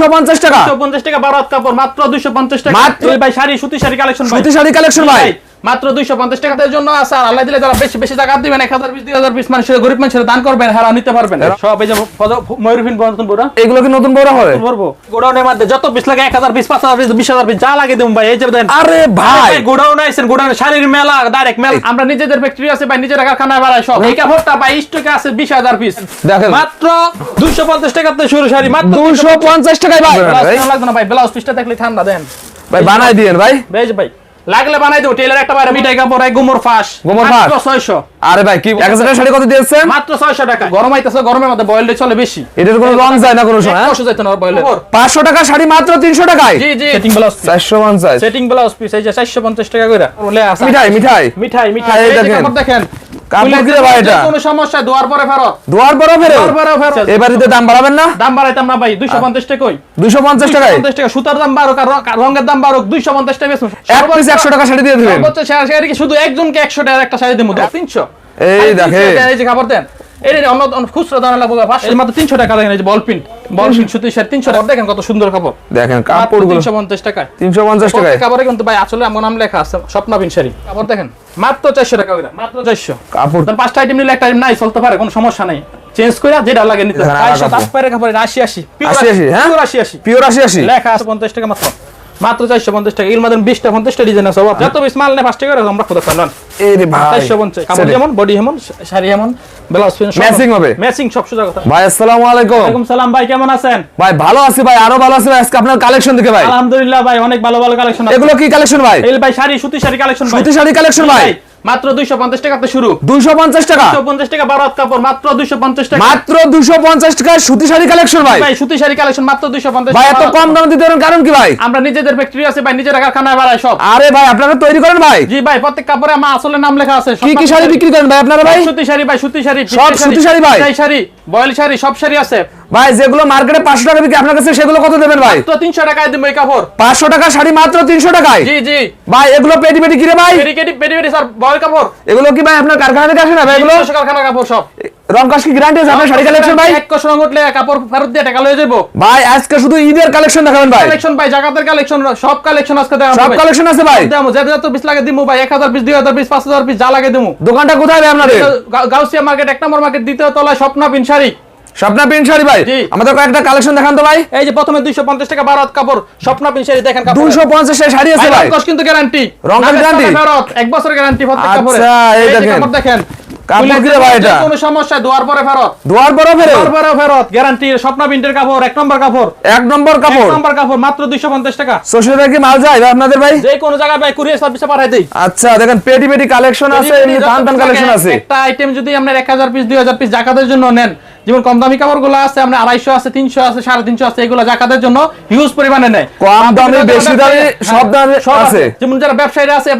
250 টাকা। 250 টাকা বারো হাত কাপড় মাত্র 250 টাকা। মাত্র? ভাই শাড়ি সুতি শাড়ি কালেকশন ভাই। সুতি শাড়ি কালেকশন ভাই। মাত্র দুইশো 250 টাকার জন্য আছে। আর আল্লাহ দিলে যারা বেশি বেশি টাকা দিবেন 1000 পিস 2000 পিস মানুষের গরিব মানুষের দান করবেন হারা নিতে পারবেন। সব এই যে ময়ূরফিন বন্ধন পুরো এগুলো কি নতুন বড় হবে করব গোডাউনের মধ্যে যত পিস লাগে 1000 পিস 5000 পিস 20000 পিস যা লাগে দেবো ভাই এই যে দেন। আরে ভাই! গোডাউন আইছেন গোডাউন শাড়ির মেলা ডাইরেক্ট মেলা। আমরা নিজেদের ফ্যাক্টরি আছে ভাই নিজের কারখানায় বাড়াই সব। এই কাপড়টা ভাই স্টকে আছে 20000 পিস দেখেন। মাত্র 250 টাকাতে শুরু শাড়ি মাত্র 250 টাকায় ভাই লাগবে না ভাই? ব্লাউজ পিসটা দেখলে ঠান্ডা দেন। ভাই বানাই দিয়েন ভাই। বেশ ভাই। লাগলে বানাই দেবো টেলার একটা বাইরে মিঠাই কাপড় এক গুমর ফাঁস। গোমর ফাঁস। 600 আরে ভাই কি 1000 টাকা শাড়ি কত দিয়েছেন? মাত্র 600 টাকা। গরম আইতাছে গরমের মধ্যে বয়েল চলে বেশি। এটার কোনো রং যায় না কোনো সময় হ্যাঁ? কষ্ট যাইতো না বয়েল 500 টাকা শাড়ি মাত্র 300 টাকায়? জি জি। Setting blouse 450 setting blouse piece এই যে 450 টাকা করে বলে আছে। মিঠাই মিঠাই। মিঠাই মিঠাই। দেখেন। ভাই এটা? কোনো সমস্যা দোয়ার পরে ফেরত। দুয়ার বড় ফেরো দোয়ার পরে ফেরত। এবারে দাম বাড়াবেন না? দাম বাড়াইতাম না ভাই 250 টাকা কই 250 টাকায়? 250 টাকা সুতার দাম বাড়ুক আর রঙের দাম বাড়ুক 250 টাকা বেচুন। এক পিস 100 টাকা শাড়ি দিয়ে দিবেন। সর্বোচ্চ শাড়ি শুধু একজনকে 100 টাকার একটা শাড়ি দেবো? 300 এই দেখেন। এই যে কাপড় দেন। এই যে অন্য অন্য খুচরা দাম লাগবে 500 মাত্র 300 টাকা দেখেন এই যে বল প্রিন্ট বল প্রিন্ট সুতি শাড়ি 300 টাকা। দেখেন কত সুন্দর কাপড়। দেখেন মাত্র কাপড়গুলো 350 টাকায়। 350 টাকায় প্রত্যেক কাপড়ে কিন্তু ভাই আসলে আমার নাম লেখা আছে স্বপ্নবিন শাড়ি। কাপড় দেখেন মাত্র 400 টাকা মাত্র 400 কাপড় পাঁচটা আইটেম নিলে একটা আইটেম নাই চলতে পারে কোনো সমস্যা নাই। চেঞ্জ করে যেটা লাগে নিতে হ্যাঁ, চারশো কাপড়। দশ আশি আশি 80 80, হ্যাঁ? পিওর 80 80 লেখা আছে পঞ্চাশ টাকা মাত্র। মাত্র চারশো পঞ্চাশ টাকা। এর মধ্যে বিশটা পঞ্চাশটা ডিজাইন আছে। যত বেশ মাল নেই পাঁচ টাকা আমরা খোদা করলাম ভাই চারশো পঞ্চাশ। কাপড় যেমন বডি যেমন শাড়ি যেমন ব্লাউজ Matching হবে? ম্যাচিং সব সোজা ভাই আসসালামু আলাইকুম। ওয়ালাইকুম সালাম ভাই কেমন আছেন? ভাই ভালো আছি ভাই আরও ভালো আছি ভাই। আজকে আপনার কালেকশন দেখে ভাই। আলহামদুলিল্লাহ ভাই অনেক ভালো ভালো কালেকশন এগুলো কি কালেকশন ভাই? এই ভাই শাড়ি সুতি শাড়ি কালেকশন ভাই। সুতি শাড়ি কালেকশন ভাই? মাত্র 250 টাকাতে শুরু। 250 টাকা? 250 টাকা বারো হাত কাপড় মাত্র 250 টাকা। মাত্র 250 টাকা সুতি শাড়ি কালেকশন ভাই? ভাই সুতি শাড়ি কালেকশন মাত্র 250 ভাই এত কম দামে দিতে পারেন কারণ কি ভাই? আমরা নিজেদের ফ্যাক্টরি আছে ভাই নিজের কারখানায় বাড়াই সব। আরে ভাই আপনারা তৈরি করেন ভাই। জি ভাই প্রত্যেক কাপড়ে আমার আসলে নাম লেখা আছে। কি কি শাড়ি বিক্রি করেন ভাই আপনারা ভাই? সুতি শাড়ি ভাই সুতি শাড়ি সব সুতি শাড়ি ভাই? শাড়ি বয়েল শাড়ি সব শাড়ি আছে। ভাই যেগুলো মার্কেটে 500 টাকা বিক্রি আপনার কাছে সেগুলো কত দেবেন ভাই? তো 300 টাকায় দিমু কাপড়। 500 টাকা শাড়ি মাত্র 300 টাকায়? জি জি। ভাই এগুলো পেটি পেটি কিরে ভাই? পেডিকেটি স্যার বয়েল কাপড়। এগুলো কি ভাই আপনার কারখানা থেকে আসে না ভাই এগুলো? কারখানা কাপড় সব। রং কি গ্যারান্টি আছে আপনার শাড়ি কালেকশন ভাই? এক কষ্ট উঠলে কাপড় ফেরত দিয়ে টাকা লয়ে যাব। ভাই আজকে শুধু ঈদের কালেকশন দেখাবেন ভাই। কালেকশন ভাই জাকাতের কালেকশন সব কালেকশন আজকে দেখাবো সব কালেকশন আছে ভাই। দাম যত যত পিস লাগে দিমু ভাই 1000 পিস 2000 পিস 5000 পিস যা লাগে দিমু। দোকানটা কোথায় ভাই আপনাদের? গাউসিয়া মার্কেট এক নম্বর মার্কেট দ্বিতীয় তলায় স্বপ্ন স্বপ্না শাড়ি ভাই আমাদের কয়েকটা কালেকশন দেখান তো ভাই। এই যে প্রথমে 250 টাকা বারো হাত কাপড় স্বপ্ন শাড়ি দেখেন কাপড়। 250 এর শাড়ি আছে ভাই কিন্তু গ্যারান্টি রং কস guarantee? এক বছর গ্যারান্টি প্রত্যেক আচ্ছা, কাপড়ে। এই এই দেখেন। কাপড় দেখেন। কাপড় খুলে কি রে ভাই যে এটা? কোনো সমস্যা দোয়ার পরে ফেরত। দুয়ার বড় ফেরো দোয়ার পরে ফেরত গ্যারান্টি স্বপ্ন বিনটের কাপড় এক নম্বর কাপড়। এক নম্বর এক নম্বর কাপড় মাত্র 250 টাকা। শ্বশুরের কি মাল যায় আপনাদের ভাই? যে কোনো জায়গায় ভাই কুরিয়ার সার্ভিসে পাঠাই দেই। আচ্ছা দেখেন পেটি পেটি কালেকশন আছে এমনি টান টান কালেকশন আছে। একটা আইটেম যদি আপনার 1000 পিস 2000 পিস জাকাতের জন্য নেন যেমন কম দামি কাপড়গুলো আছে আমরা 250 আছে 300 আছে 350 আছে এগুলো জাকাতের জন্য হিউজ পরিমাণে নেয় কম দামি, বেশি দামি, সব দামে সব আছে। যেমন যারা ব্যবসায়ীরা আছে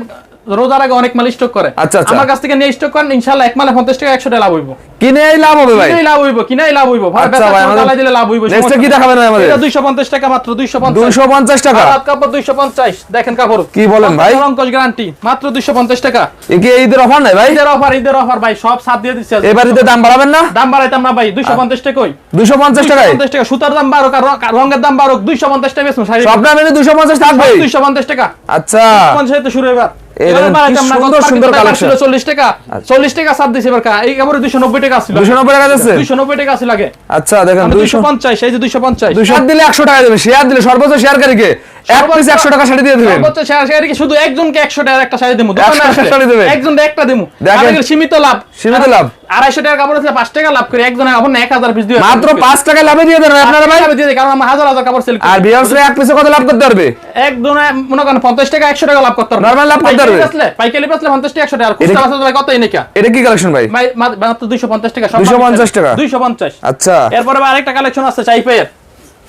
রোজার আগে অনেক মাল স্টক করে। আচ্ছা, আচ্ছা। আমার কাছ থেকে নিয়ে স্টক করেন ইনশাআল্লাহ এক মালে 50 টাকা 100 টাকা লাভ হইব। কিনে এই লাভ হবে ভাই। কিনাই লাভ হইব কিনাই লাভ হইব। ভাই আচ্ছা ভাই, আমাদের- দিলে লাভ হইব এ কি দেখাবেন আমাদের? এটা 250 টাকা মাত্র 250 250 টাকা? হাত কাপড় 250 দেখেন কাপড়। কি বলেন ভাই? রংকশ গ্যারান্টি মাত্র 250 টাকা। এ কি ঈদের অফার নাই ভাই? ঈদের অফার ঈদের অফার ভাই সব সাথ দিয়ে দিচ্ছে এবার ঈদের দাম বাড়াবেন না? দাম বাড়াইতাম না ভাই 250 টাকাই 250 টাকায়? 250 টাকা সুতার দাম বাড়ুক আর রঙের দাম বাড়ুক 250 টাকা বেচুন শাড়ি স্বপ্না মেনে 250 থাকবে 250 টাকা আচ্ছা। 50 তো শুরু এবার। সুন্দর সুন্দর মার্কেটে 40 টাকা 40 টাকা সাথ দিছে এবার এই কাপড়ে 290 টাকা ছিল 290 টাকা যাচ্ছে 290 টাকা আছে লাগে আচ্ছা দেখেন আমি 200 250 এই যে 250 200 দিলে 100 টাকা দেবে শেয়ার দিলে সর্বোচ্চ শেয়ারকারীকে। এক পিস 100 টাকা শাড়ি দিয়ে দিবেন। সর্বোচ্চ শেয়ার শেয়ার কি শুধু একজনকে 100 টাকার একটা শাড়ি দেবো? দোকানে শাড়ি দেবেন। একজনকে একটা দেবো। আমাদের সীমিত লাভ। সীমিত লাভ। আড়াইশো টাকার কাপড় আছে 5 টাকা লাভ করি একজনে এখন 1000 পিস দিয়ে মাত্র 5 টাকা লাভে দিয়ে দেন আপনারা ভাই। দিয়ে কারণ আমরা হাজার হাজার কাপড় সেল করি আর ভিউয়ার্সরা এক পিসে কত লাভ করতে পারবে? একজনে মনে করেন 50 টাকা 100 টাকা লাভ করতে পারবে। Normal লাভ করতে পারবে। পাইকারি বেচলে 50 টাকা 100 টাকা আর খুচরা বেচলে ভাই কতই নাকি? এটা কি কালেকশন ভাই? ভাই মাত্র 250 টাকা 250 টাকা। 250 আচ্ছা। এরপরে আরেকটা কালেকশন আছে চাইপাইয়ের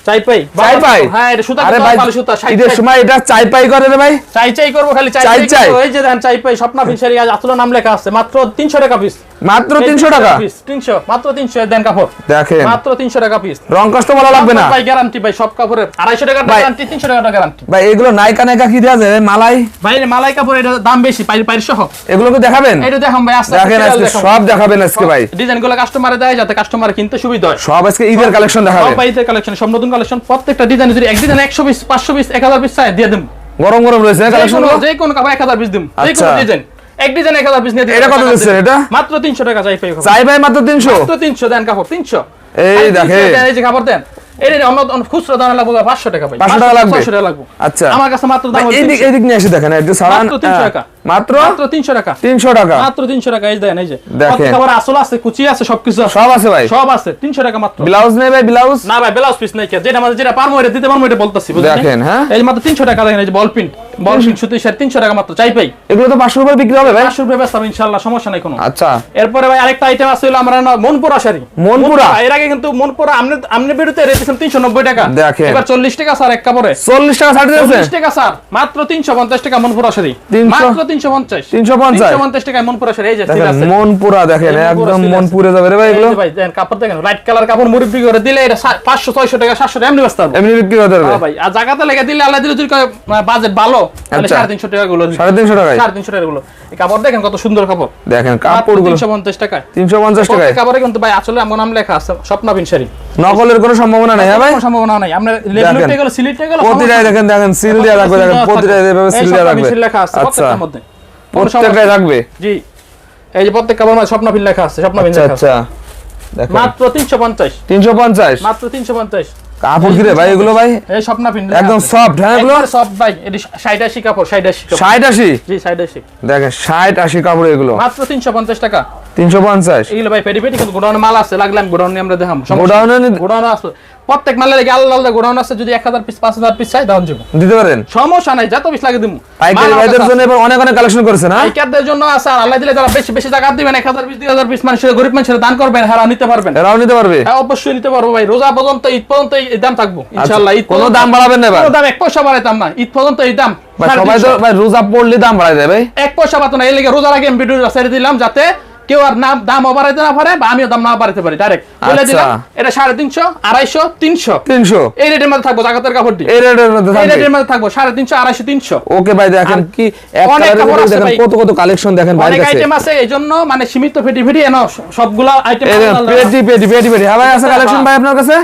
চাইপাই। চাই পাই হ্যাঁ এটা সুতা আরে ভাই ভালো সুতা ষাট ঈদের সময় এটা চাই পাই করে রে ভাই। চাই চাই করব খালি চাই চাই। এই যে দেখেন চাই পাই স্বপ্না ফিশারি আজ আসলে নাম লেখা আছে মাত্র 300 টাকা পিস মাত্র 300 টাকা? পিস 300 মাত্র 300 দেন কাপড়। দেখেন। মাত্র 300 টাকা পিস রং কষ্ট বলা লাগবে না। ভাই গ্যারান্টি ভাই সব কাপড়ের। 250 টাকা গ্যারান্টি 300 টাকা গ্যারান্টি ভাই এগুলো নাইকা নাইকা কি দেওয়া যায়? মালাই? ভাই মালাই কাপড় এটা দাম বেশি পাই পাই সহ। এগুলো কি দেখাবেন? এটা দেখাম ভাই আস্তে দেখেন আজকে সব দেখাবেন আজকে ভাই। ডিজাইনগুলো কাস্টমারে দেয় যাতে কাস্টমার কিনতে সুবিধা হয়। সব আজকে ঈদের কালেকশন সব দেখাবেন বাইতে কালেকশন সব নতুন কালেকশন প্রত্যেকটা ডিজাইন যদি এক ডিজাইন একশো পিস পাঁচশো পিস এক হাজার পিস চাই দিয়ে দিম। গরম গরম রয়েছে কালেকশন যে কোনো কাপড় এক হাজার পিস দিম। যে কোনো। ডিজাইন এক ডিজাইন এক পিস নিয়ে এটা কত দিচ্ছেন এটা? মাত্র তিনশো টাকা চাই ভাই চাই ভাই মাত্র তিনশো মাত্র তিনশো দেন কাপড় তিনশো এই দেখেন। এই যে কাপড় দেন এর অন্য খুচরো দাম লাগবে পাঁচশো টাকা ভাই 500 টাকা লাগবে? পাঁচশো টাকা লাগবে আচ্ছা। আমার কাছে মাত্র দাম এই দিক এই দিক নিয়ে এসে দেখেন এটা সারান মাত্র 300 হ্যাঁ। টাকা। মাত্র? তিনশো টাকা। তিনশো টাকা। মাত্র তিনশো টাকা এই দেন এই যে। দেখেন। আবার আসল আছে কুচি আছে সবকিছু সব আছে ভাই। সব আছে তিনশো টাকা মাত্র। ব্লাউজ নেই ভাই ব্লাউজ? না ভাই ব্লাউজ পিস নাই যেটা আমাদের যেটা পারমো এটা দিতে পারমো এটা বলতেছি দেখেন, হ্যাঁ। এই মাত্র তিনশো টাকা দেখেন এই যে বল প্রিন্ট বল প্রিন্ট সুতি শাড়ি তিনশো টাকা মাত্র চাই পাই। এগুলো তো পাঁচশো রুপয়ে বিক্রি হবে ভাই। পাঁচশো রুপিয়া বেচতাম ইনশাল্লাহ সমস্যা নাই কোনো। আচ্ছা। এরপরে ভাই আরেকটা আইটেম আছে হলো আমরা মনপুরা শাড়ি। মনপুরা? এর আগে কিন্তু মনপুরা আমনে আমনে বেরোতে রেখেছিলাম তিনশো নব্বই টাকা। দেখেন। এবার চল্লিশ টাকা স্যার এক কাপড়ে। চল্লিশ টাকা চল্লিশ টাকা স্যার মাত্র তিনশো পঞ্চাশ টাকা মনপুরা শাড়ি। 300 মাত্র তিনশো পঞ্চাশ। 350 তিনশো মনপুরা শাড়ি এই যে ঠিক দেখেন আছে। পুরা দেখেন এই পুরা একদম ঠিক আছে। পুরে যাবে রে ভাই এগুলো। ভাই দেন কাপড় দেখেন লাইট কালার কাপড় মুরব্বি করে দিলে এটা সা- পাঁচশো ছয়শো টাকা সাতশো টাকা এমনি ব্যস্ত এমনি বিক্রি হতে হ্যাঁ ভাই আর জায়গাতে লেগে দিলে আল্লাহ দিলে যদি বাজেট ভালো তাহলে আচ্ছা। টাকা গুলো দিবে। সাড়ে তিনশো টাকায়? সাড়ে তিনশো টাকা গুলো। এই কাপড় দেখেন কত সুন্দর কাপড়। দেখেন কাপড়গুলো কাপড়ে কিন্তু ভাই আসলে আমার নাম লেখা আছে স্বপ্নবিন শাড়ি নকলের কোনো সম্ভাবনা নেই হ্যাঁ ভাই? সম্ভাবনা নাই। আমরা। লেভেলটা গেল সিলিটে গেল প্রতিটাই দেখেন দেখেন সিল দেওয়া রাখবে দেখেন প্রতিটাই এভাবে সিল দেওয়া রাখবে। লেখা আছে আচ্ছা। প্রত্যেকটার মধ্যে। প্রত্যেকটাই থাকবে জি। এই যে প্রত্যেক কাপড় মধ্যে স্বপ্নবিন লেখা আছে আচ্ছা লেখা আছে। আচ্ছা মাত্র তিনশো পঞ্চাশ। তিনশো পঞ্চাশ? মাত্র তিনশো পঞ্চাশ। কাপড় কি রে ভাই এগুলো ভাই? এই স্বপ্নবিন একদম soft, হ্যাঁ, এগুলো? সফট ভাই এটি ষাট আশি কাপড় ষাট আশি কাপড়। ষাট আশি? জি ষাট আশি। দেখেন ষাট আশি কাপড় এগুলো। মাত্র তিনশো পঞ্চাশ টাকা। তিনশো পঞ্চাশ। এগুলো ভাই পেটি পেটি কিন্তু গোডাউনে মাল আছে লাগলে আমি গোডাউনে আমরা দেখাম গোডাউনে নি- আছে। প্রত্যেক মালের লাগে আলাদা আলাদা গোডাউন আছে যদি এক হাজার পিস পাঁচ হাজার পিস চাই দাম যাব দিতে পারেন? সমস্যা নাই যত পিস লাগে দিব পাইকারি ভাইদের জন্য এবার অনেক অনেক কালেকশন করেছেন পাইকারদের জন্য আছে আর আল্লাহ দিলে যারা বেশি বেশি টাকা দিবেন এক হাজার পিস দুই হাজার পিস মানুষের গরিব মানুষের দান করবেন হারা নিতে পারবেন। নিতে পারবে? হ্যাঁ অবশ্যই নিতে পারব ভাই। রোজা পর্যন্ত ঈদ পর্যন্ত এই দাম থাকব ঈদ আচ্ছা, কোনো দাম বাড়াবেন না এবার? কোনো দাম এক পয়সা বাড়াইতাম না ঈদ পর্যন্ত এই দাম ভাই সবাই তো ভাই রোজা পড়লে দাম বাড়ায় দেয় ভাই। এক পয়সা পাতো না এর লেগে রোজার আগে আমি ভিডিও ছেড়ে দিলাম যাতে কেউ আর নাম দাম বাড়াইতে না পারে বা আমিও দাম না বাড়াইতে পারি ডাইরেক্ট বলে আচ্ছা। দিলাম এটা সাড়ে তিনশো আড়াইশো তিনশো। তিনশো। এই রেটের মধ্যে থাকব জাগাতের কাপড় দিয়ে এই রেটের মধ্যে এই রেটের মধ্যে থাকব সাড়ে তিনশো আড়াইশো তিনশো। ওকে ভাই দেখেন কি দেখেন কত কত কালেকশন দেখেন ভাই অনেক আইটেম আছে এই জন্য মানে সীমিত ফেটি ফেটি এনো সবগুলা আইটেম পেটি পেটি পেটি পেটি হ্যাঁ ভাই আছে কালেকশন ভাই আপনার কাছে?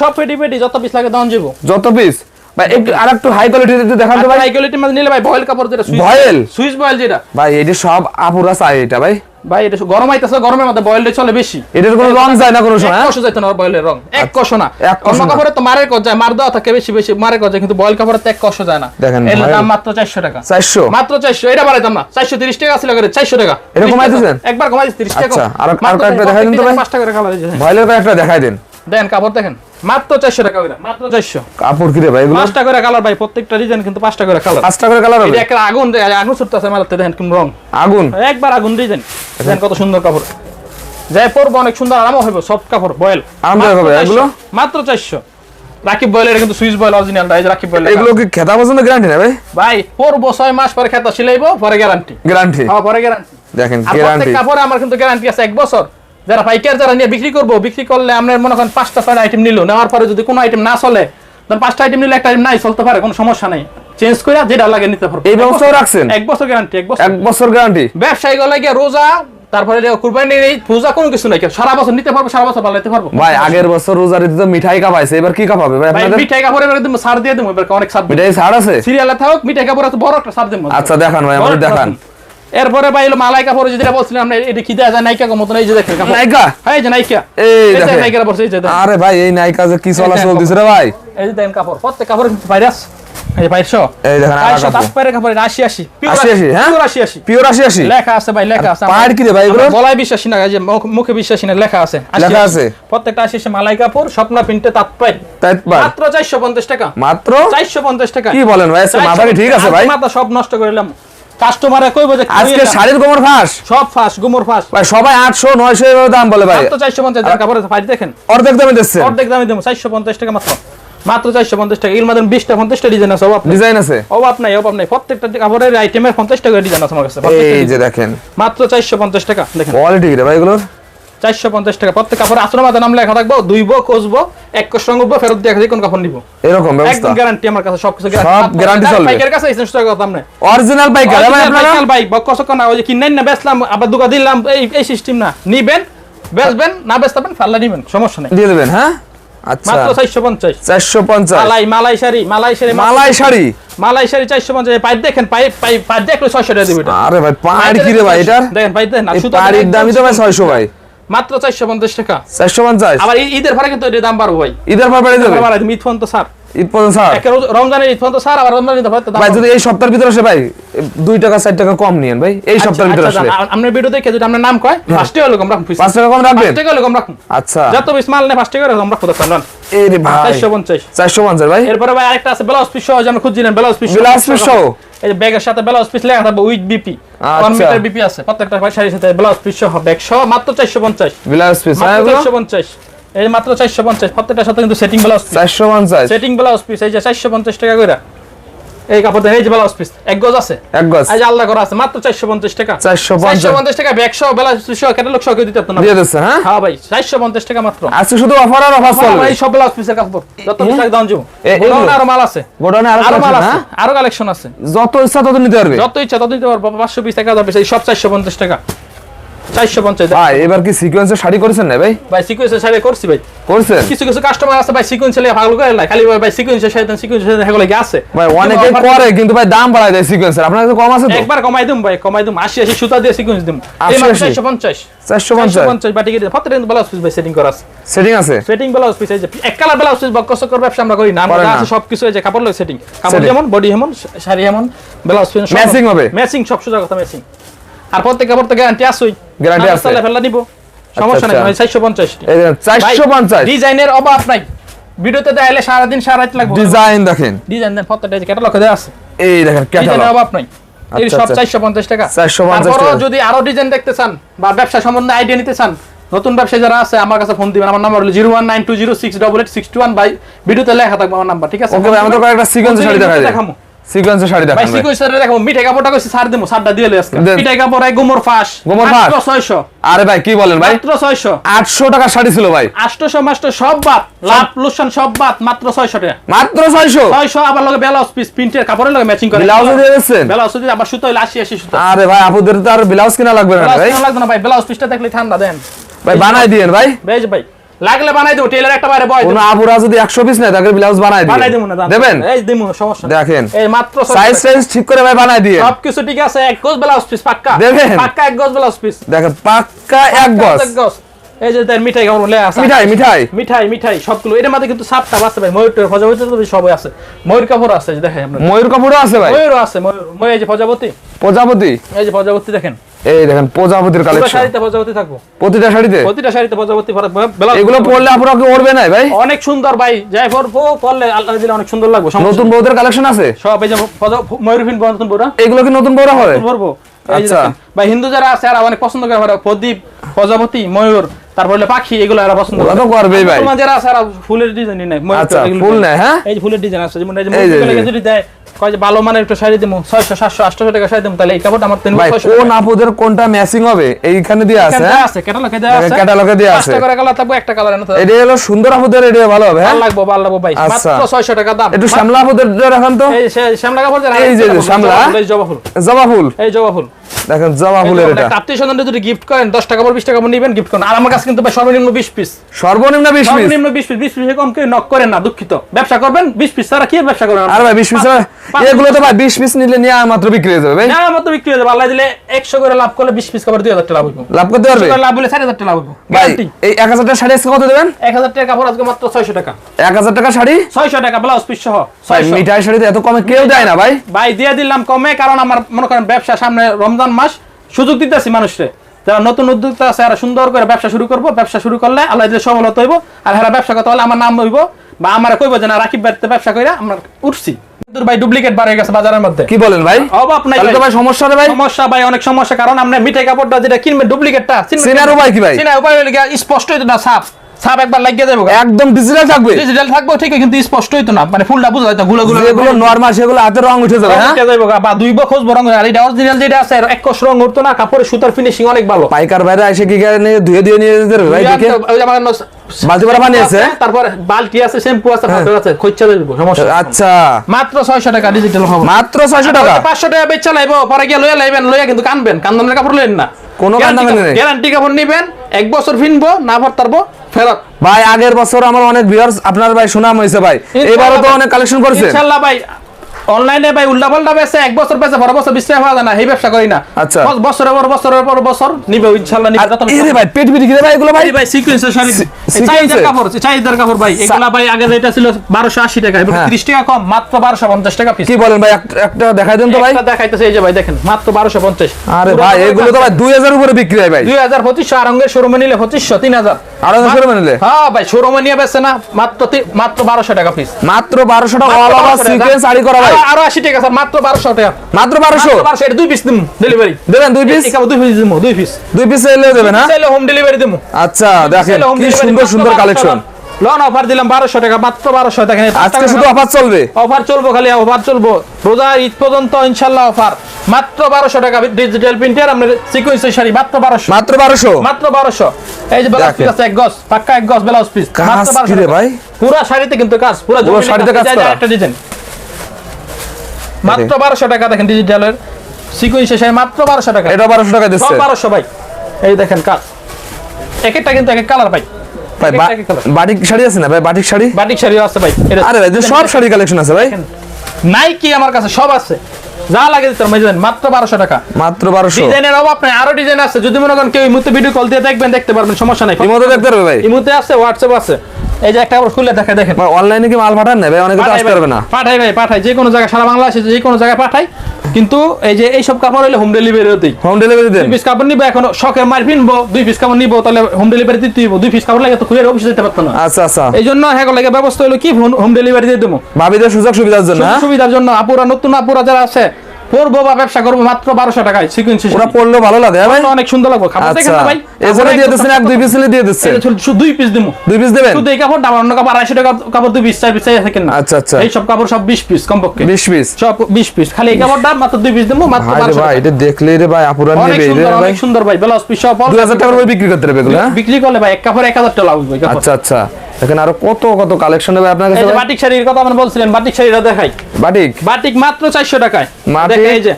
সব ফেটি ফেটি যত পিস লাগে দাম যাব যত পিস ভাই একটু আর একটু হাই কোয়ালিটির একটু দেখান তো ভাই। হাই কোয়ালিটির মধ্যে নিলে ভাই বয়েল কাপড় যেটা Boil? সুইচ বয়েল যেটা। ভাই এটি সব আপুরা চাই এটা ভাই। ভাই এটা গরম আইতেছে গরমের মধ্যে বয়েল চলে বেশি। এটার কোনো রং যায় না কোনো সময় হ্যাঁ? যাইতো না বয়েলের রং। এক কষো না। এক কষো অন্য না। কাপড়ে তো মারের যায় মার দেওয়া থাকে বেশি বেশি মারের কষ যায় কিন্তু বয়েল কাপড়ে তো এক যায় না। দেখেন, এর দাম মাত্র চারশো টাকা। চারশো? মাত্র চারশো এটা বাড়াইতাম না। চারশো তিরিশ টাকা ছিল করে চারশো টাকা। এটা 30 কমাই। একবার কমাই দিচ্ছি তিরিশ টাকা আচ্ছা, আর- আর একটা দেখাই দিন তো ভাই। পাঁচ টাকা করে কালার যে। ভয়েলের দেখাই দেন। দেন কাপড় দেখেন। মাত্র চারশো টাকা করে মাত্র চারশো। কাপড় কি রে ভাই এগুলো? পাঁচটা করে কালার ভাই প্রত্যেকটা ডিজাইন কিন্তু পাঁচটা করে কালার পাঁচটা করে কালার এটা একটা আগুন আগুন ছুটতেছে মালাতে দেখেন কোন রং। আগুন? একবার আগুন ডিজাইন দেখেন কত সুন্দর কাপড়। যাই পরবো অনেক সুন্দর আরামও হবে সফট কাপড় বয়েল। আরামদায়ক হবে, এগুলো? মাত্র চারশো। রাকিব বয়েল এটা কিন্তু সুইচ বয়েল অরিজিনালটা এই রাকিব বয়েল এগুলো কি খেতা পর্যন্ত গ্যারান্টি না ভাই? ভাই পরবো ছয় মাস পরে খেতা সিলাইবো পরে গ্যারান্টি গ্যারান্টি হ্যাঁ পরে গ্যারান্টি দেখেন গ্যারান্টি কাপড়ে আমার কিন্তু গ্যারান্টি আছে এক বছর। যারা পাইকার যারা নিয়ে বিক্রি করব বিক্রি করলে আমরা মনে করেন পাঁচটা ছয়টা আইটেম নিল নেওয়ার পরে যদি কোনো আইটেম না চলে ধরেন পাঁচটা আইটেম নিলে একটা আইটেম নাই চলতে পারে কোনো সমস্যা নেই। চেঞ্জ করে যেটা লাগে নিতে পারব। এই ব্যবস্থাও রাখছেন? এক বছর গ্যারান্টি এক বছর। এক বছর গ্যারান্টি ব্যবসায়ী গলে গিয়ে রোজা তারপরে কুরবানি এই পূজা কোনো কিছু নাই সারা বছর নিতে পারব সারা বছর পালাইতে পারব। ভাই আগের বছর রোজার তো মিঠাই কাপাইছে এবার কি কাপাবে? ভাই আপনাদের মিঠাই কাপড় এবার সার দিয়ে দেবো এবার অনেক সার মিঠাই ছাড় আছে? সিরিয়ালে থাকুক মিঠাই কাপড় বড় একটা সার দেবো। আচ্ছা দেখান ভাই আমাদের দেখান। এরপরে ভাই হলো মালাই কাপড় যেটা বলছিলাম আমরা এটা কি দেওয়া যায়? নাইকা মতন এই যে দেখেন নাইকা হ্যাঁ এই যে নাইকা এই দেখেন। নাইকার পড়ছে এই যে আরে ভাই এই নাইকা যে কি চলা চলতেছে রে ভাই। এই যে দেখেন কাপড় প্রত্যেক কাপড় কিন্তু ভাইরাস এই যে এই দেখেন আর কাপড়। তাপ পায়ের কাপড় আশি আশি আশি আশি, হ্যাঁ? আশি আশি। পিওর আশি আশি। লেখা আছে ভাই লেখা আছে পায়ের কি রে ভাই এগুলো? গলায় বিশ্বাসী না যে মুখ- বিশ্বাসী না লেখা আছে লেখা আছে? প্রত্যেকটা আশি আশি মালাই কাপড় স্বপ্ন প্রিন্টে তাঁত পাই মাত্র চারশো পঞ্চাশ টাকা। মাত্র? চারশো পঞ্চাশ টাকা। কি বলেন ভাই আজকে মাথা ঠিক আছে ভাই? মাথা সব নষ্ট করে দিলাম কাস্টমারে কইব যে আজকে শাড়ির কোমর ফাঁস? সব ফাঁস গুমর ফাঁস। ভাই সবাই আটশো নয়শো এভাবে দাম বলে ভাই। মাত্র চারশো পঞ্চাশ টাকা কাপড়ের ফাইট দেখেন। অর্ধেক দামে দিচ্ছে। অর্ধেক দামে দেবো চারশো পঞ্চাশ টাকা মাত্র। মাত্র চারশো পঞ্চাশ টাকা। এর মধ্যে বিশটা পঞ্চাশটা ডিজাইন আছে অভাব ডিজাইন আছে? অভাব নাই অভাব নাই। প্রত্যেকটা কাপড়ের আইটেমের পঞ্চাশ টাকা ডিজাইন আছে আমার কাছে এই যে দেখেন। মাত্র চারশো পঞ্চাশ টাকা দেখেন। কোয়ালিটি রে ভাই এগুলোর? চারশো পঞ্চাশ টাকা। প্রত্যেক কাপড় আসলে মাথা নাম লেখা থাকব দুইবো কষবো এক কষ ফেরত দিয়ে কোন কাপড় নিবো। এরকম ব্যবস্থা। গ্যারান্টি আমার কাছে সবকিছু সব guarantee চলবে। কাছে এই কথা আমরা অরিজিনাল পাইকার ভাই আপনারা বাইক ওই কিনেন না বেচলাম আবার দুকা দিলাম এই এই সিস্টেম না। নিবেন বেচবেন না ফাল্লা নিবেন সমস্যা নেই। দিয়ে দেবেন হ্যাঁ? আচ্ছা। মাত্র চারশো পঞ্চাশ। চারশো পঞ্চাশ। মালাই মালাই শাড়ি মালাই শাড়ি মালাই শাড়ি? মালাই শাড়ি চারশো পঞ্চাশ পাইপ দেখেন পাইপ পাইপ পাইপ দেখলে ছয়শো টাকা দিবে আরে ভাই পাড়ি কি রে ভাই দেখেন পাইপ দামই তো ভাই ছয়শো ভাই। মাত্র চারশো পঞ্চাশ টাকা। চারশো পঞ্চাশ? আবার এই ঈদের পরে কিন্তু দাম বাড়বো ভাই। ঈদের পরে বাড়াই দেবে তো স্যার। ঈদ পর্যন্ত ব্যাগের সাথে ব্লাউজ উইথ বিপি। বিপি আছে প্রত্যেকটা ভাই শাড়ির সাথে ব্লাউজ পিস পিস 450 এই মাত্র চারশো পঞ্চাশ প্রত্যেকটার সাথে কিন্তু সেটিং ব্লাউজ পিস চারশো পঞ্চাশ। সেটিং ব্লাউজ পিস এই যে চারশো পঞ্চাশ টাকা করে এই কাপড় দেখেন, এই যে ব্লাউজ পিস এক গজ আছে? এক গজ। এই যে আলাদা করা আছে মাত্র চারশো পঞ্চাশ টাকা। 450 চারশো পঞ্চাশ টাকা ব্যাগ সহ ব্লাউজ পিস সহ ক্যাটালগ সহ দিতে পারতো না। দিয়ে দিচ্ছে হ্যাঁ? হ্যাঁ ভাই চারশো পঞ্চাশ টাকা মাত্র। আজকে শুধু অফার আর অফার চলবে ভাই সব ব্লাউজ পিসের কাপড়। যত পিস লাগে দাম এগুলো? আরও মাল আছে। গোডাউনে আরও মাল আছে হ্যাঁ? আরও কালেকশন আছে। যত ইচ্ছা তত নিতে পারবে। যত ইচ্ছা তত দিতে পারব পাঁচশো পিস এক হাজার পিস এই সব চারশো পঞ্চাশ টাকা। ভাই এবার কি সিকোয়েন্সের শাড়ি করেছেন না ভাই? ভাই সিকুয়েন্সের শাড়ি করছি ভাই। করছেন? কিছু কিছু কাস্টমার আছে ভাই সিকুয়েন্স ছেলে ভালো করে না খালি ভাই সিকুয়েন্সের শাড়ি দেন সিকুয়েন্সের শাড়ি হেগুলো কি আছে? ভাই অনেকে করে কিন্তু ভাই দাম বাড়ায় দেয় সিকোয়েন্সের আপনার কাছে কম আছে তো? একবার কমাই দিম ভাই কমাই দিম। আশি আশি সুতা দিয়ে সিকুয়েন্স দিম। এই মাত্র 80 চারশো পঞ্চাশ। চারশো চারশো পঞ্চাশ পঞ্চাশ বাটি কেটে প্রত্যেকটা ব্লাউজ পিস ভাই সেটিং করা আছে। সেটিং আছে? সেটিং ব্লাউজ পিস এই যে এক কালার ব্লাউজ পিস বক্কস কর ব্যবসা আমরা করি না। আমরা করেন আছে সবকিছু এই যে কাপড় লাগে সেটিং কাপড় যেমন বডি যেমন শাড়ি যেমন ব্লাউজ পিস Matching হবে? ম্যাচিং সব কথা ম্যাচিং আর প্রত্যেক কাপড় তো গ্যারান্টি আসুই Guarantee আছে। তাহলে ফেলা নিব। সমস্যা নাই আচ্ছা। ভাই চারশো পঞ্চাশ এই চারশো পঞ্চাশ। ডিজাইনের অভাব নাই। ভিডিওতে দেখাইলে সারাদিন সারা রাত লাগবে। ডিজাইন দেখেন। ডিজাইন দেন প্রত্যেকটা ক্যাটালগ দেওয়া আছে। এই দেখেন ক্যাটালগ অভাব নাই। এই আচ্ছা, সব আচ্ছা। চারশো পঞ্চাশ টাকা। 450 তারপরও টাকা। যদি আরও ডিজাইন দেখতে চান বা ব্যবসা সম্বন্ধে আইডিয়া নিতে চান নতুন ব্যবসায়ী যারা আছে আমার কাছে ফোন দিবেন। আমার নাম্বার হলো zero one nine two zero six double eight six two one by ভিডিওতে লেখা থাকবে আমার নাম্বার ঠিক আছে? ওকে ভাই আমাদের কয়েকটা সিকোয়েন্সের শাড়ি দেখা যায় দেখামো। সিকোয়েন্সের শাড়ি ভাই দেখান ভাই সিকুয়েন্স দেখাবো কাপড়টা কইছি ছাড় দেবো ছাড়টা দিয়ে লই আজকে। কাপড় গোমর ফাঁস গোমর ফাঁস? মাত্র ছয়শো। আরে ভাই কি বলেন ভাই? মাত্র ছয়শো। আটশো টাকা শাড়ি ছিল ভাই। আটশোশো মাস্টার সব বাদ লাভ লোশন সব বাদ মাত্র ছয়শো টাকা। মাত্র ছয়শো? ছয়শো আবার লগে ব্লাউজ পিস প্রিন্টের কাপড়ের লগে ম্যাচিং করে। ব্লাউজ দিয়ে দিচ্ছেন? ব্লাউজ যদি আবার সুতো হইলে আশি আশি সুতো। আরে ভাই আপুদের তো আর ব্লাউজ কিনা লাগবে না ব্লাউজ ভাই। কেন লাগবে না ভাই ব্লাউজ পিসটা দেখলে ঠান্ডা দেন। ভাই বানাই দিয়েন ভাই। বেশ ভাই। লাগলে বানাই দেবো টেলার একটা বাইরে বয় কোন আপুরা যদি পিস নেয় তাকে ব্লাউজ বানাই বানাই দেবো না দেবেন? এই দেবো সমস্যা দেখেন। এই মাত্র সাইজ সাইজ ঠিক করে ভাই বানাই দিয়ে। সবকিছু ঠিক আছে এক গজ ব্লাউজ পিস পাক্কা। দেবেন? পাক্কা এক গজ ব্লাউজ পিস দেখেন পাক্কা এক গজ। এক গজ। এই যে তার মিঠাই কেমন লে আছে? মিঠাই মিঠাই। মিঠাই মিঠাই সবগুলো। এর মধ্যে কিন্তু সাতটা আছে ভাই ময়ূর তো সবই আছে। ময়ূর কাপড় আছে দেখেন আপনার। ময়ূর কাপড়ও আছে ভাই। ময়ূরও আছে ময়ূর ময়ূর এই যে প্রজাপতি। প্রজাপতি। এই যে প্রজাপতি দেখেন। এই দেখেন প্রজাপতির কালেকশন শাড়িতে প্রজাপতি থাকব। প্রতিটা শাড়িতে? প্রতিটা শাড়িতে প্রজাপতি এগুলো পরলে আপুরা কি উঠবে না ভাই? অনেক সুন্দর ভাই যাই পরবো পরলে আল্লাহ দিলে অনেক সুন্দর লাগবে নতুন। বউদের কালেকশন আছে? সব এই যে ময়ূরফিন ময়ূর ফিন নতুন বউরা? এগুলো কি নতুন বউরা হবে পরবো। আচ্ছা। ভাই হিন্দু যারা আছে আর অনেক পছন্দ করে প্রদীপ প্রজাপতি ময়ূর। তারপর হলো পাখি এগুলো এরা পছন্দ ওরা তো করবেই ভাই। আছে এরা ফুলের ডিজাইন ময়ূর আচ্ছা, ফুল। নেয়, হ্যাঁ? এই ফুলের ডিজাইন আছে যেমন এই যে। যদি দেয় কয় যে ভালো মানের একটু শাড়ি দিমু ছয়শো সাতশো আটশো টাকা শাড়ি দিমু তাহলে এই কাপড়টা আমার কোন আপুদের কোনটা ম্যাচিং হবে? এইখানে দিয়ে আছে হ্যাঁ? আছে ক্যাটালগে দেওয়া আছে। ক্যাটালগে দেওয়া আছে। করে কালার থাকবে একটা কালার এটা হলো সুন্দর আপুদের এটা ভালো হবে হ্যাঁ? ভালো লাগবো ভালো লাগবো ভাই। আচ্ছা। মাত্র ছয়শো টাকা দাম। একটু শ্যামলা আপুদের তো। এই শ্যামলা কাপড় এই যে, শ্যামলা। এই জবা ফুল। জবা ফুল। এই জবা ফুল। দেখেন জবা ফুলের এটা। আত্মীয় স্বজন যদি গিফট করেন দশ টাকা পর বিশ টাকা নিবেন গিফট করেন। আর আমার কাছে কিন্তু ভাই সর্বনিম্ন বিশ পিস সর্বনিম্ন বিশ পিস সর্বনিম্ন বিশ পিস বিশ পিস কম কেউ নক করেন না দুঃখিত। ব্যবসা করবেন? বিশ পিস ছাড়া কি ব্যবসা করবেন আর ভাই বিশ পিস এগুলো তো ভাই বিশ পিস নিলে নিয়ে মাত্র বিক্রি হয়ে যাবে ভাই। না তো বিক্রি হয়ে যাবে। আল্লাহ দিলে একশো করে লাভ করলে বিশ পিস কাপড় দুই হাজার টাকা লাভ হইব। লাভ করতে পারবে? লাভ হলে চার হাজার টাকা লাভ হইব। ভাই এই এক হাজার টাকা শাড়ি আজকে কত দেবেন? এক হাজার টাকা কাপড় আজকে মাত্র ছয়শো টাকা। এক হাজার টাকা শাড়ি? ছয়শো টাকা ব্লাউজ পিস সহ। ভাই ছয়শো। মিঠাই শাড়িতে এত কমে কেউ দেয় না ভাই। ভাই দিয়ে দিলাম কমে কারণ আমার মনে করেন ব্যবসা সামনে রমজান মাস সুযোগ দিতেছি মানুষকে যারা নতুন উদ্যোক্তা আছে এরা সুন্দর করে ব্যবসা শুরু করব। ব্যবসা শুরু করলে আল্লাহ দিলে সফলতা হইব আর হ্যাঁ ব্যবসা করতে হলে আমার নাম হইব বা আমার কইব যে না রাকিব বাড়িতে ব্যবসা করে আমরা উঠছি। ভাই ডুপ্লিকেট বার হয়ে গেছে বাজারের মধ্যে। কি বলেন ভাই? অভাব নাই তো ভাই। ভাই। সমস্যা রে ভাই। সমস্যা ভাই অনেক সমস্যা কারণ আমরা মিঠাই কাপড়টা যেটা কিনবেন ডুপ্লিকেটটা চেনার উপায় কি ভাই? চেনার উপায় হইলে স্পষ্ট হইতো না সাপ একবার লাগিয়ে দেবো একদম ডিজিটাল থাকবে। ডিজিটাল থাকব ঠিক কিন্তু স্পষ্ট হইতো না। মানে ফুলটা বুঝা যাইতো গুলো গুলো যেগুলো নরমাল সেগুলো হাতে রং উঠে যাবে হ্যাঁ? উঠে বা দুই বরং আর এটা অরিজিনাল যেটা আছে এক কোষ রং উঠতো না কাপড়ের সুতার ফিনিশিং অনেক ভালো। পাইকার এসে কি করে নিয়ে ধুয়ে ধুয়ে নিয়ে যেতে ভাই দেখে। ওই আমার বালতি ভরা পানি আছে? তারপর বালতি আছে শ্যাম্পু আছে ফাটার আছে খইচা দেবো সমস্যা আচ্ছা। মাত্র ছয়শো টাকা ডিজিটাল হবে। মাত্র ছয়শো টাকা? পাঁচশো টাকা বেচা লাইবো পরে গিয়ে লইয়া লাইবেন লইয়া কিন্তু কানবেন। কান্দনের কাপড় লইন না। কোনো কান্দামের নেই। গ্যারান্টি কাপড় নিবেন এক বছর ফিনবো না ভর তারবো ফেরত। ভাই আগের বছর আমার অনেক ভিউয়ার্স আপনার ভাই সুনাম হয়েছে ভাই। এবারও তো অনেক কালেকশন করছে। ইনশাআল্লাহ ভাই অনলাইনে ভাই উল্টা পাল্টা বেচে এক বছর বেচে পর বছর বিশ্রাম হওয়া যায় না এই ব্যবসা করি না। আচ্ছা। বছরের পর বছরের পর বছর নিবে ইনশাআল্লাহ নিবে যত ভাই পেট কি ভাই এগুলো ভাই? ভাই সিকোয়েন্সের শাড়ি sequence-এর? কাপড় চাহিদার কাপড় ভাই এগুলা ভাই আগে যেটা ছিল 1280 টাকা হ্যাঁ। 30 টাকা কম মাত্র 1250 টাকা পিস কি বলেন ভাই এক- একটা দেখাই দেন তো ভাই। একটা দেখাইতেছে এই যে ভাই দেখেন মাত্র 1250 আরে ভাই এগুলো তো ভাই দুই হাজার উপরে বিক্রি হয় ভাই। 2025 আরঙ্গের শোরুমে নিলে 2500 3000 আরঙ্গের showroom-এ নিলে? হ্যাঁ ভাই শোরুমে নিয়ে বেচছে না মাত্র মাত্র 1200 টাকা পিস মাত্র বারোশো টাকা অল ওভার সিকোয়েন্স শাড়ি করা ভাই। আরও 80 টাকা স্যার মাত্র 1200 টাকা। মাত্র বারোশো? মাত্র 1200 এটা দুই পিস দিমু ডেলিভারি দেবেন দুই পিস এই দুই পিস দিমু দুই পিস দুই পিস এলেও দেবেন হ্যাঁ চাইলে হোম ডেলিভারি দিমু। আচ্ছা দেখেন কি সুন্দর সুন্দর কালেকশন টাকা। অফার দিলাম 1200 টাকা মাত্র 1200 টাকা আজকে শুধু অফার চলবে? অফার চলবো খালি অফার চলবো। রোজা ঈদ পর্যন্ত ইনশাল্লাহ অফার মাত্র বারোশো টাকা ডিজিটাল প্রিন্টার আপনার সিকুয়েন্সের শাড়ি মাত্র বারোশো। মাত্র বারোশো? মাত্র বারোশো। এই যে ব্লাউজ পিস এক গজ পাক্কা এক গজ ব্লাউজ পিস ভাই? পুরো শাড়িতে কিন্তু কাজ পুরো পুরো শাড়িতে কাজ। একটা ডিজাইন মাত্র বারোশো টাকা দেখেন ডিজিটালের সিকুয়েন্সের শাড়ি মাত্র বারোশো টাকা। এটা বারোশো টাকা দিচ্ছে। বারোশো ভাই। এই দেখেন কাজ এক একটা কিন্তু এক এক কালার ভাই। বাটিক শাড়ি আছে না ভাই? বাটিক শাড়ি? বাটিক শাড়িও আছে ভাই। আরে ভাই সব শাড়ি কালেকশন আছে ভাই। নাই কি আমার কাছে সব আছে। যা লাগে মাত্র বারোশো টাকা। মাত্র বারোশো। ডিজাইনের অভাব নাই আরও ডিজাইন আছে। যদি মনে করেন কেউ এই মুহূর্তে ভিডিও কল দিয়ে দেখবেন দেখতে পারবেন সমস্যা নাই। এই মতো দেখতে পারবে ভাই। এই মুহূর্তে আছে হোয়াটসঅ্যাপ আছে। এই যে একটা খুলে দেখা দেখেন। অনলাইনে কি মাল পাঠান না ভাই অনেকে তো আসতে পারবে না। পাঠাই ভাই পাঠাই। যে কোনো জায়গায় সারা বাংলাদেশে যে কোনো জায়গায় পাঠাই। কিন্তু এই যে এইসব কাপড় হলে হোম ডেলিভারি হতেই হোম ডেলিভারি দেন। পিস কাপড় নিবো এখন শখের মার দুই পিস কাপড় নিবো তাহলে হোম ডেলিভারি দিতে দিব দুই পিস কাপড় লাগে তো কুরিয়ার অফিসে যেতে পারতো না। আচ্ছা আচ্ছা। এই জন্য হ্যাঁ লাগে ব্যবস্থা হলো কি? হোম ডেলিভারি দিয়ে দেবো। ভাবিদের সুযোগ সুবিধার জন্য হ্যাঁ? সুবিধার জন্য। আপুরা নতুন আপুরা যারা আছে পড়ব বা ব্যবসা করব মাত্র বারোশো টাকায় সিকুয়েন্সি ওরা পড়লেও ভালো লাগে ভাই? অনেক সুন্দর লাগবে। খাবার দেখেন আচ্ছা ভাই। এজন্য দিয়ে দিচ্ছেন এক দুই পিস দিয়ে দিচ্ছেন দুই পিস দিমু। দুই পিস দেবেন? শুধু এই কাপড় আমার অন্য কাপড় আড়াইশো টাকা কাপড় দুই পিস চার পিস চাই থাকেন না। আচ্ছা, আচ্ছা। এই সব কাপড় সব বিশ পিস কমপক্ষে। বিশ পিস সব বিশ পিস খালি এই কাপড়টা মাত্র দুই পিস দিমু মাত্র রে বারোশো ভাই এটা দেখলে রে ভাই আপুরা নেবে রে ভাই। অনেক সুন্দর ভাই। ব্লাউজ পিস সব দুই হাজার টাকার বিক্রি করতে পারবে এগুলো হ্যাঁ? বিক্রি করলে ভাই এক কাপড় এক হাজার টাকা লাগবে আচ্ছা আচ্ছা। এখানে আরও কত কত কালেকশন হবে আপনার কাছে বাটিক শাড়ির কথা আমরা বলছিলেন বাটিক শাড়িটা দেখাই। বাটিক? বাটিক মাত্র চারশো টাকায়। বাটিক? দেখে এই যে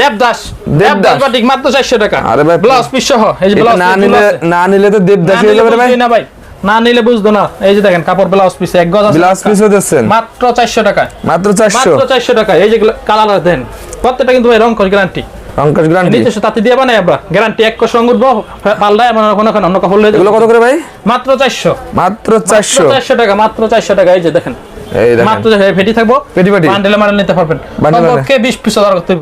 দেবদাস। দেবদাস। দেবদাস বাটিক মাত্র চারশো টাকা। আরে ভাই, ব্লাউজ পিস সহ এই যে ব্লাউজ না নিলে না নিলে তো দেব না দাসী নিলে হয়ে যাবে ভাই। না ভাই। না নিলে বুঝতো না। এই যে দেখেন কাপড় ব্লাউজ পিস এক গজ আছে। ব্লাউজ দিচ্ছেন মাত্র চারশো টাকায়। মাত্র চারশো। মাত্র চারশো টাকায়। এই যে কালার দেন প্রত্যেকটা কিন্তু ভাই রং গ্যারান্টি অঙ্কাশ গ্রান্টি নিজস্ব তাতে দিয়ে বানাই আমরা। গ্যারান্টি এক কষ রঙ উঠবো পাল্টায় এমন কোনো কোনো অন্য কাপড় এগুলো কত করে ভাই? মাত্র চারশো। মাত্র চারশো। চারশো টাকা মাত্র চারশো টাকা। এই যে দেখেন। এই দেখেন মাত্র ফেটি থাকব পেটি পেটি। বান্ডেলে মারেল নিতে পারবেন বান্ডেলে। কমপক্ষে বিশ পিস অর্ডার করতে।